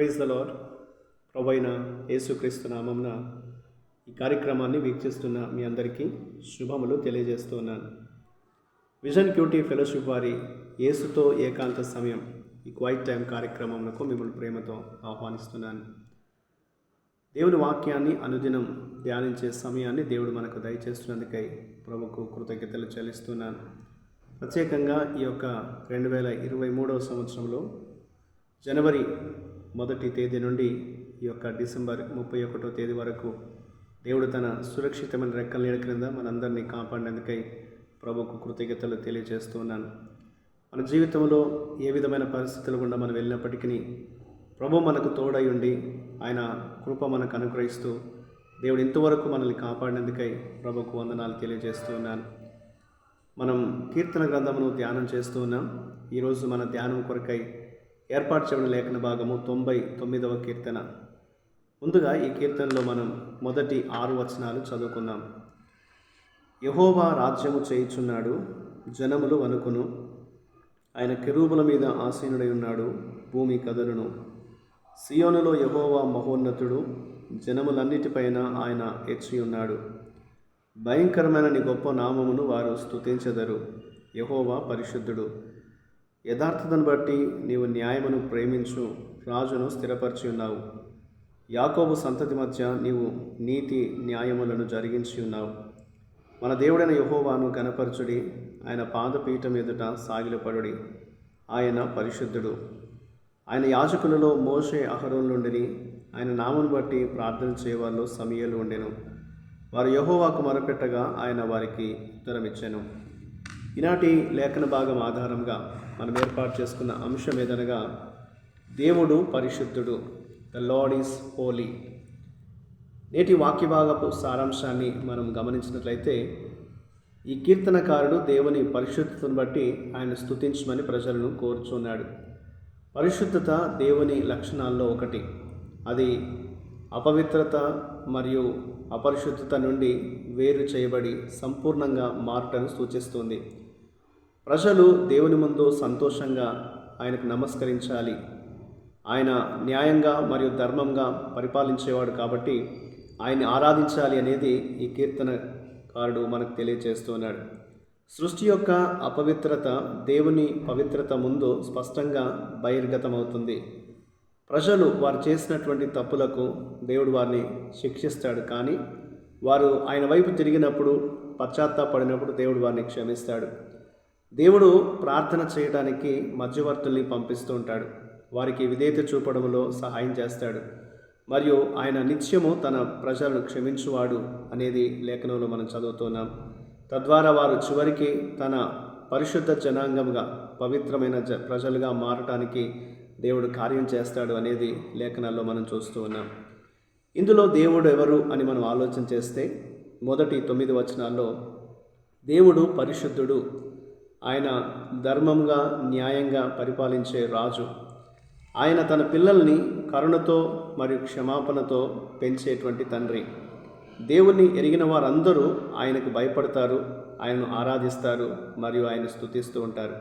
Praise the lord ప్రభైన యేసుక్రీస్తు నామంన ఈ కార్యక్రమాన్ని వీక్షిస్తున్న మీ అందరికీ శుభములు తెలియజేస్తున్నాను విజన్ క్యూటీ ఫెలోషిప్ వారి యేసుతో ఏకాంత సమయం ఈ క్వైట్ టైం కార్యక్రమంలో మిమ్మల్ని ప్రేమతో ఆహ్వానిస్తున్నాను. దేవుని వాక్యాన్ని అనుదినం ధ్యానించే సమయాన్ని దేవుడు మనకు దయచేస్తున్నందుకై ప్రభుకు కృతజ్ఞతలు చెల్లిస్తున్నాను. ప్రత్యేకంగా ఈ యొక్క రెండు వేల ఇరవై మూడవ సంవత్సరంలో జనవరి మొదటి తేదీ నుండి ఈ యొక్క డిసెంబర్ ముప్పై ఒకటో తేదీ వరకు దేవుడు తన సురక్షితమైన రెక్కల నీడ క్రింద మనందరినీ కాపాడినందుకై ప్రభుకు కృతజ్ఞతలు తెలియజేస్తున్నాను మన జీవితంలో ఏ విధమైన పరిస్థితులు గుండా మనం వెళ్ళినప్పటికీ ప్రభు మనకు తోడై ఉండి ఆయన కృప మనకు అనుగ్రహిస్తూ దేవుడు ఇంతవరకు మనల్ని కాపాడినందుకై ప్రభుకు వందనాలు తెలియజేస్తూ ఉన్నాను. మనం కీర్తన గ్రంథమును ధ్యానం చేస్తూ ఉన్నాం. ఈరోజు మన ధ్యానం కొరకై ఏర్పాటు చేయబడిన లేఖన భాగము తొంభై తొమ్మిదవ కీర్తన. ముందుగా ఈ కీర్తనలో మనం మొదటి ఆరు వచనాలు చదువుకుందాం. యహోవా రాజ్యము చేయుచున్నాడు జనములు వణుకును. ఆయన కెరూబుల మీద ఆసీనుడై ఉన్నాడు భూమి కదలును. సియోనులో యహోవా మహోన్నతుడు జనములన్నిటిపైన ఆయన ఎచ్చి ఉన్నాడు. భయంకరమైన నీ గొప్ప నామమును వారు స్తుతించెదరు యహోవా పరిశుద్ధుడు. యథార్థతను బట్టి నీవు న్యాయమును ప్రేమించు రాజును స్థిరపరిచి ఉన్నావు. యాకోబు సంతతి మధ్య నీవు నీతి న్యాయములను జరిగించి ఉన్నావు. మన దేవుడైన యహోవాను కనపరచుడి ఆయన పాదపీఠం ఎదుట సాగిలపడుడి. ఆయన పరిశుద్ధుడు. ఆయన యాజకులలో మోషే అహరోన్లుండిని ఆయన నామను బట్టి ప్రార్థన చేయవాళ్ళు సమయలు ఉండెను. వారు యహోవాకు మొరపెట్టగా ఆయన వారికి ఉత్తరమిచ్చాను. ఈనాటి లేఖన భాగం ఆధారంగా మనం ఏర్పాటు చేసుకున్న అంశం ఏదనగా దేవుడు పరిశుద్ధుడు ద లార్డ్ ఈస్ హోలీ నేటి వాక్య భాగపు సారాంశాన్ని మనం గమనించినట్లయితే ఈ కీర్తనకారుడు దేవుని పరిశుద్ధతను బట్టి ఆయన స్తుతించమని ప్రజలను కోరుచున్నాడు. పరిశుద్ధత దేవుని లక్షణాల్లో ఒకటి. అది అపవిత్రత మరియు అపరిశుద్ధత నుండి వేరు చేయబడి సంపూర్ణంగా మారటను సూచిస్తుంది. ప్రజలు దేవుని ముందు సంతోషంగా ఆయనకు నమస్కరించాలి. ఆయన న్యాయంగా మరియు ధర్మంగా పరిపాలించేవాడు కాబట్టి ఆయన్ని ఆరాధించాలి అనేది ఈ కీర్తనకారుడు మనకు తెలియజేస్తున్నాడు సృష్టి యొక్క అపవిత్రత దేవుని పవిత్రత ముందు స్పష్టంగా బహిర్గతమవుతుంది. ప్రజలు వారు చేసినటువంటి తప్పులకు దేవుడు వారిని శిక్షిస్తాడు కానీ వారు ఆయన వైపు తిరిగినప్పుడు పశ్చాత్తాపడినప్పుడు దేవుడు వారిని క్షమిస్తాడు. దేవుడు ప్రార్థన చేయడానికి మధ్యవర్తుల్ని పంపిస్తూ ఉంటాడు. వారికి విధేయత చూపడంలో సహాయం చేస్తాడు. మరియు ఆయన నిత్యము తన ప్రజలను క్షమించువాడు అనేది లేఖనంలో మనం చదువుతున్నాం. తద్వారా వారు చివరికి తన పరిశుద్ధ జనాంగంగా పవిత్రమైన జ ప్రజలుగా మారటానికి దేవుడు కార్యం చేస్తాడు అనేది లేఖనాల్లో మనం చూస్తూ ఉన్నాం. ఇందులో దేవుడు ఎవరు అని మనం ఆలోచన చేస్తే మొదటి తొమ్మిది వచనాల్లో దేవుడు పరిశుద్ధుడు ఆయన ధర్మంగా న్యాయంగా పరిపాలించే రాజు. ఆయన తన పిల్లల్ని కరుణతో మరియు క్షమాపణతో పెంచేటువంటి తండ్రి. దేవుణ్ణి ఎరిగిన వారందరూ ఆయనకు భయపడతారు ఆయనను ఆరాధిస్తారు మరియు ఆయన స్తుతిస్తూ ఉంటారు.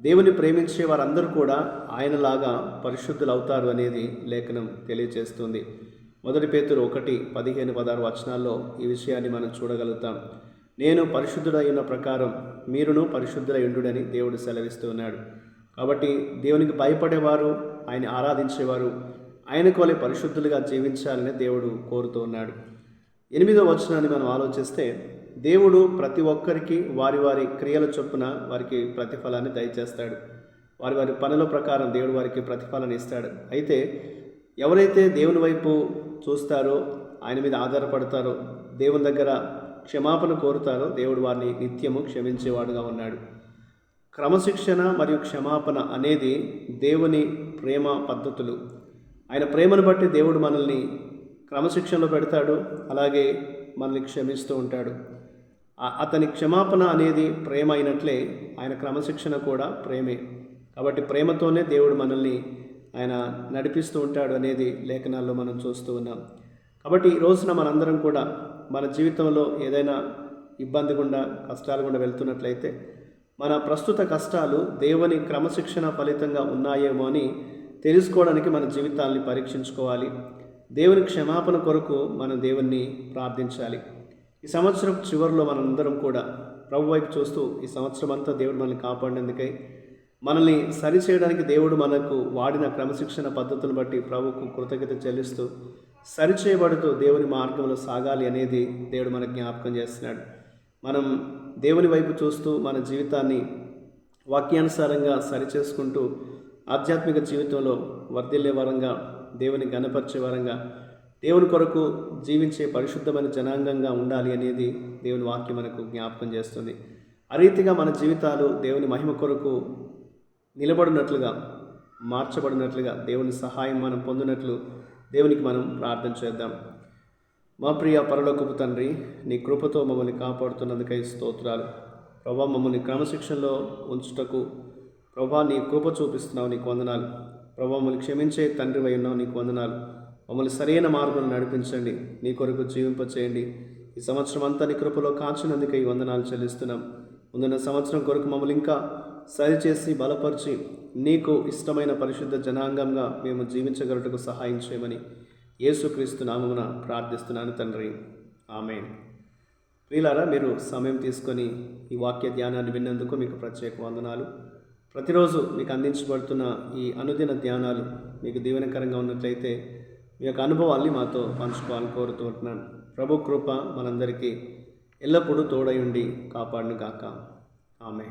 దేవుని ప్రేమించే వారందరూ కూడా ఆయనలాగా పరిశుద్ధులు అవుతారు అనేది లేఖనం తెలియజేస్తుంది. మొదటి పేతురు ఒకటి పదిహేను పదహారు వచనాల్లో ఈ విషయాన్ని మనం చూడగలుగుతాం. నేను పరిశుద్ధుడైన ప్రకారం మీరును పరిశుద్ధులయుండుడని దేవుడు సెలవిస్తున్నాడు. కాబట్టి దేవునికి భయపడేవారు ఆయన ఆరాధించేవారు ఆయన వలె పరిశుద్ధులుగా జీవించాలని దేవుడు కోరుతూ ఉన్నాడు. ఎనిమిదో వచనాన్ని మనం ఆలోచిస్తే దేవుడు ప్రతి ఒక్కరికి వారి వారి క్రియల చొప్పున వారికి ప్రతిఫలాన్ని దయచేస్తాడు. వారి వారి పనుల ప్రకారం దేవుడు వారికి ప్రతిఫలాన్ని ఇస్తాడు. అయితే ఎవరైతే దేవుని వైపు చూస్తారో ఆయన మీద ఆధారపడతారో దేవుని దగ్గర క్షమాపణ కోరుతారో దేవుడు వారిని నిత్యము క్షమించేవాడుగా ఉన్నాడు. క్రమశిక్షణ మరియు క్షమాపణ అనేది దేవుని ప్రేమ పద్ధతులు. ఆయన ప్రేమను బట్టి దేవుడు మనల్ని క్రమశిక్షణలో పెడతాడు అలాగే మనల్ని క్షమిస్తూ ఉంటాడు. అతని క్షమాపణ అనేది ప్రేమ అయినట్లే ఆయన క్రమశిక్షణ కూడా ప్రేమే. కాబట్టి ప్రేమతోనే దేవుడు మనల్ని ఆయన నడిపిస్తూ ఉంటాడు అనేది లేఖనాల్లో మనం చూస్తూ ఉన్నాం. కాబట్టి ఈ రోజున మనందరం కూడా మన జీవితంలో ఏదైనా ఇబ్బంది గుండా కష్టాలు గుండా వెళ్తున్నట్లయితే మన ప్రస్తుత కష్టాలు దేవుని క్రమశిక్షణ ఫలితంగా ఉన్నాయేమో అని తెలుసుకోవడానికి మన జీవితాల్ని పరీక్షించుకోవాలి. దేవుని క్షమాపణ కొరకు మనం దేవుణ్ణి ప్రార్థించాలి. ఈ సంవత్సరం చివరిలో మనందరం కూడా ప్రభు వైపు చూస్తూ ఈ సంవత్సరం అంతా దేవుడు మనల్ని కాపాడినందుకై మనల్ని సరిచేయడానికి దేవుడు మనకు వాడిన క్రమశిక్షణ పద్ధతులను బట్టి ప్రభుకు కృతజ్ఞత చెల్లిస్తూ సరిచేయబడుతూ దేవుని మార్గంలో సాగాలి అనేది దేవుడు మనకు జ్ఞాపకం చేస్తున్నాడు. మనం దేవుని వైపు చూస్తూ మన జీవితాన్ని వాక్యానుసారంగా సరిచేసుకుంటూ ఆధ్యాత్మిక జీవితంలో వర్ధిల్లే వరంగా దేవుని గణపరిచే వరంగా దేవుని కొరకు జీవించే పరిశుద్ధమైన జనాంగంగా ఉండాలి అనేది దేవుని వాక్యం మనకు జ్ఞాపకం చేస్తుంది. ఆ రీతిగా మన జీవితాలు దేవుని మహిమ కొరకు నిలబడినట్లుగా మార్చబడినట్లుగా దేవుని సహాయం మనం పొందినట్లు దేవునికి మనం ప్రార్థన చేద్దాం. మా ప్రియ పరలోకపు తండ్రి నీ కృపతో మమ్మల్ని కాపాడుతున్నందుకై స్తోత్రాలు. ప్రభా మమ్మల్ని క్రమశిక్షణలో ఉంచుటకు ప్రభా నీ కృప చూపిస్తున్నావు నీకు వందనాలు. ప్రభా మమ్మల్ని క్షమించే తండ్రి ఉన్నావు నీకు వందనాలు. మమ్మల్ని సరైన మార్గంలో నడిపించండి. నీ కొరకు జీవింపచేయండి. ఈ సంవత్సరం అంతా నీ కృపలో కాచినందుకై ఈ వందనాలు చెల్లిస్తున్నాం. ముందున్న సంవత్సరం కొరకు మమ్మల్ని ఇంకా సరిచేసి బలపరిచి నీకు ఇష్టమైన పరిశుద్ధ జనాంగంగా మేము జీవించగలటకు సహాయం చేయమని యేసుక్రీస్తు నామమున ప్రార్థిస్తున్నాను తండ్రి. ఆమె ప్రియులారా మీరు సమయం తీసుకొని ఈ వాక్య ధ్యానాన్ని విన్నందుకు మీకు ప్రత్యేక వందనాలు. ప్రతిరోజు మీకు అందించబడుతున్న ఈ అనుదిన ధ్యానాలు మీకు దీవెనకరంగా ఉన్నట్లయితే మీ యొక్క అనుభవాల్ని మాతో పంచుకోవాలని కోరుతూ ఉంటున్నాను. ప్రభు కృప మనందరికీ ఎల్లప్పుడూ తోడయుండి కాపాడును గాక ఆమె